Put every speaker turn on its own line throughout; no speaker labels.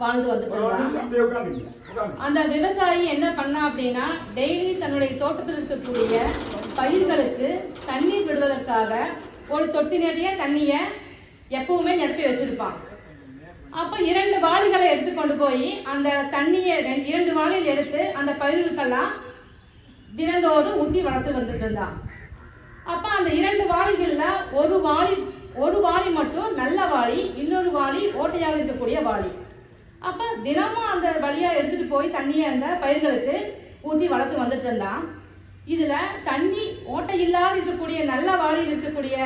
வாழ்ந்து வந்துட்டு அந்த விவசாயி என்ன பண்ணா அப்படின்னா டெய்லி தன்னுடைய தோட்டத்தில் இருக்கக்கூடிய பயிர்களுக்கு தண்ணீர் விடுவதற்காக ஒரு தொட்டி நிறைய தண்ணிய எப்பவுமே நிரப்பி வச்சிருப்பான். அப்ப இரண்டு வாளிகளை எடுத்து கொண்டு போய் அந்த தண்ணியை ரெண்டு- இரண்டு வாளியில் எடுத்து அந்த பயிர்களுக்கெல்லாம் தினந்தோறும் ஊட்டி வளர்த்து வந்துட்டு இருந்தான். அப்ப அந்த இரண்டு வாளிகள்ல ஒரு வாளி ஒரு வாளி மட்டும் நல்ல வாளி இன்னொரு வாளி ஓட்டையாக இருக்கக்கூடிய வாளி. அப்ப தினமும் அந்த வழியா எடுத்துட்டு போய் தண்ணியை அந்த பயிர்களுக்கு ஊத்தி வளர்த்து வந்துட்டு இருந்தான். இதுல தண்ணி ஓட்டை இல்லாத இருக்கக்கூடிய நல்ல வாளியில் இருக்கக்கூடிய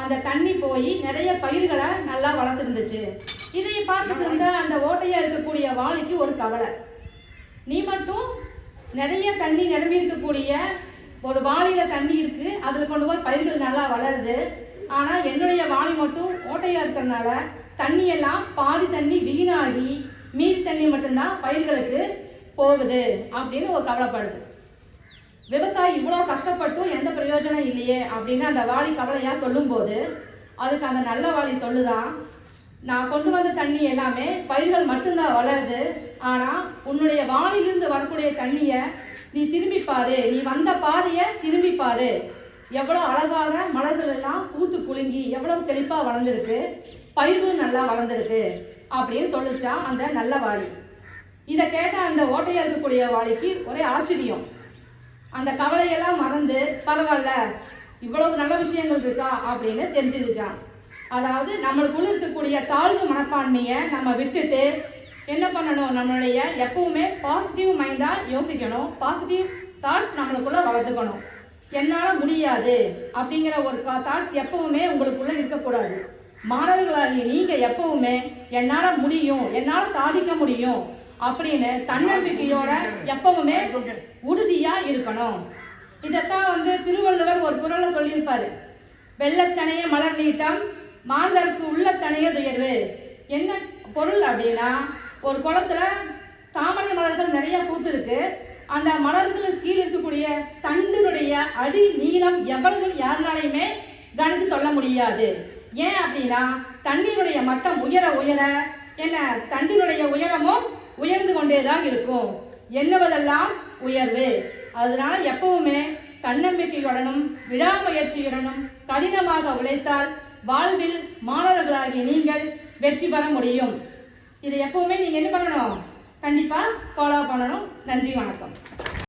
அந்த தண்ணி போய் நிறைய பயிர்களை நல்லா வளர்த்துருந்துச்சு இதை பார்த்துட்டு இருந்த அந்த ஓட்டையா இருக்கக்கூடிய வாளிக்கு ஒரு கவலை. நீ மட்டும் நிறைய தண்ணி நிரம்பி இருக்கக்கூடிய ஒரு வாளியில் தண்ணி இருக்கு அதுல கொண்டு போய் பயிர்கள் நல்லா வளருது. ஆனா என்னுடைய வாளி மட்டும் ஓட்டையா இருக்கிறதுனால தண்ணி எல்லாம் பாதி தண்ணி வீணாகி மீதி தண்ணி மட்டும்தான் பயிர்களுக்கு போகுது அப்படின்னு ஒரு கவலைப்படுது. விவசாயி இவ்வளோ கஷ்டப்பட்டும் எந்த பிரயோஜனம் இல்லையே அப்படின்னு அந்த வாளி கவலையாக சொல்லும்போது அதுக்கு அந்த நல்ல வாளி சொல்லுதான் நான் கொண்டு வந்த தண்ணி எல்லாமே பயிர்கள் மட்டும்தான் வளருது ஆனால் உன்னுடைய வாளிலிருந்து வரக்கூடிய தண்ணியை நீ திரும்பி பாரு நீ வந்த பாதையை திரும்பி பாரு. எவ்வளவு அழகாக மலர்கள் எல்லாம் பூத்து குலுங்கி எவ்வளோ செழிப்பாக வளர்ந்துருக்கு. பயிர்களும் நல்லா வளர்ந்துருக்கு அப்படின்னு சொல்லிச்சா அந்த நல்ல வாளி இதை கேட்ட அந்த ஓட்டையா இருக்கக்கூடிய வாளிக்கு ஒரே ஆச்சரியம். அந்த கவலையெல்லாம் மறந்து பரவாயில்ல இவ்வளவு நல்ல விஷயங்கள் இருக்கா அப்படின்னு தெரிஞ்சிருச்சான் அதாவது நம்மளுக்குள்ள இருக்கக்கூடிய தாழ்வு மனப்பான்மையை நம்ம விட்டுட்டு என்ன பண்ணணும்? நம்மளுடைய எப்பவுமே பாசிட்டிவ் மைண்டா யோசிக்கணும். பாசிட்டிவ் தாட்ஸ் நம்மளுக்குள்ள வளர்த்துக்கணும். என்னால் முடியாது அப்படிங்கிற ஒரு தாட்ஸ் எப்பவுமே உங்களுக்குள்ள இருக்கக்கூடாது. மாணவர்களாகிய நீங்க எப்பவுமே என்னால முடியும் என்னால சாதிக்க முடியும் அப்படின்னு தன்னம்பிக்கையோட எப்பவுமே உறுதியா இருக்கணும். இதத்தான் வந்து திருவள்ளுவர் ஒரு குரல்ல சொல்லியிருப்பாரு. வெள்ளத்தனைய மலர் நீட்டம் மாந்தருக்கு உள்ளத்தனைய துயர்வு. என்ன பொருள் அப்படின்னா ஒரு குளத்துல தாமரை மலர்கள் நிறைய பூத்திருக்கு. அந்த மலர்களுக்கு கீழே இருக்கக்கூடிய தண்டினுடைய அடி நீளம் எவ்வளவு யாருனாலையுமே கணித்து சொல்ல முடியாது. ஏன் அப்படின்னா தண்ணீருடைய மட்டம் உயர உயர என்ன தண்ணீருடைய உயரமும் உயர்ந்து கொண்டேதான் இருக்கும். எண்ணுவதெல்லாம் உயர்வு. அதனால எப்பவுமே தன்னம்பிக்கையுடனும் விடாமுயற்சியுடனும் கடினமாக உழைத்தால் வாழ்வில் மாணவர்களாகிய நீங்கள் வெற்றி பெற முடியும். இதை எப்பவுமே நீங்க என்ன பண்ணணும்? கண்டிப்பா ஃபாலோ பண்ணணும். நன்றி வணக்கம்.